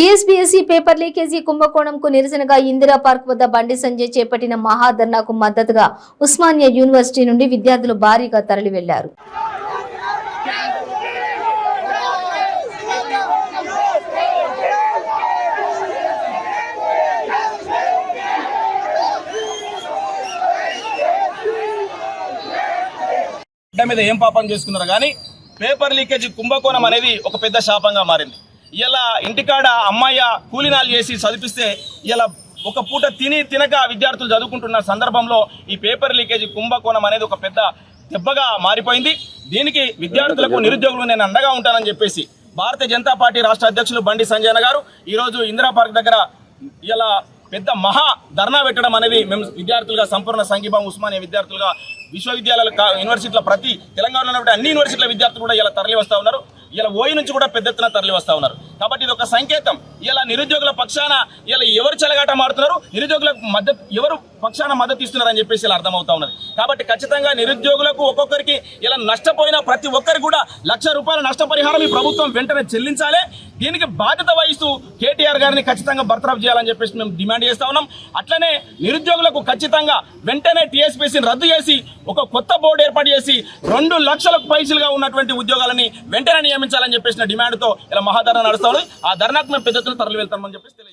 TSPSC paper leakage కుంభకోణంకు నిరసనగా Indira park వద్ద బండి సంజయ్ చేపట్టిన మహాధర్నాకు మద్దతుగా ఉస్మానియా యూనివర్సిటీ నుండి విద్యార్థులు భారీగా తరలి వెళ్ళారు మీద ఏం పాపం చేసుకున్నారు కానీ పేపర్ లీకేజ్ కుంభకోణం అనేది ఒక పెద్ద శాపంగా మారింది. ఇలా ఇంటికాడ అమ్మాయి కూలినాలు చేసి చదివిస్తే ఇలా ఒక పూట తిని తినక విద్యార్థులు చదువుకుంటున్న సందర్భంలో ఈ పేపర్ లీకేజ్ కుంభకోణం అనేది ఒక పెద్ద దెబ్బగా మారిపోయింది. దీనికి విద్యార్థులకు నిరుద్యోగులు నేను అండగా ఉంటానని చెప్పేసి భారతీయ జనతా పార్టీ రాష్ట్ర అధ్యక్షులు బండి సంజయ్ గారు ఈరోజు ఇందిరా పార్క్ దగ్గర ఇలా పెద్ద మహా ధర్నా పెట్టడం అనేది మేము విద్యార్థులుగా సంపూర్ణ సంఘీభావం ఉస్మానియా విద్యార్థులుగా విశ్వవిద్యాలయాలు యూనివర్సిటీల ప్రతి తెలంగాణలో ఉన్నటువంటి అన్ని యూనివర్సిటీల విద్యార్థులు కూడా ఇలా తరలి వస్తూ ఉన్నారు. ఇలా ఓయి నుంచి కూడా పెద్ద ఎత్తున తరలి వస్తూ ఉన్నారు. కాబట్టి ఇది ఒక సంకేతం. ఇలా నిరుద్యోగుల పక్షాన ఇలా ఎవరు చెలగాట మారుతున్నారు? నిరుద్యోగులకు మద్దతు ఎవరు పక్షాన మద్దతు ఇస్తున్నారని చెప్పేసి ఇలా అర్థమవుతా ఉన్నది. కాబట్టి ఖచ్చితంగా నిరుద్యోగులకు ఒక్కొక్కరికి ఇలా నష్టపోయిన ప్రతి ఒక్కరికి కూడా లక్ష రూపాయల నష్టపరిహారం ఈ ప్రభుత్వం వెంటనే చెల్లించాలి. దీనికి బాధ్యత వహిస్తూ కేటీఆర్ గారిని ఖచ్చితంగా బర్తరఫ్ చేయాలని చెప్పేసి మేము డిమాండ్ చేస్తా ఉన్నాం. అట్లనే నిరుద్యోగులకు ఖచ్చితంగా వెంటనే టీఎస్పీసీని రద్దు చేసి ఒక కొత్త బోర్డు ఏర్పాటు చేసి రెండు లక్షలకు పైసలుగా ఉన్నటువంటి ఉద్యోగాలని వెంటనే నియమించాలని చెప్పేసిన డిమాండ్తో ఇలా మహాధరణ నడుస్తా ఉన్నది ఆ ధర్నాకు మేము పెద్ద ఎత్తున తరలి వెళ్తామని చెప్పేసి తెలియజేస్తాం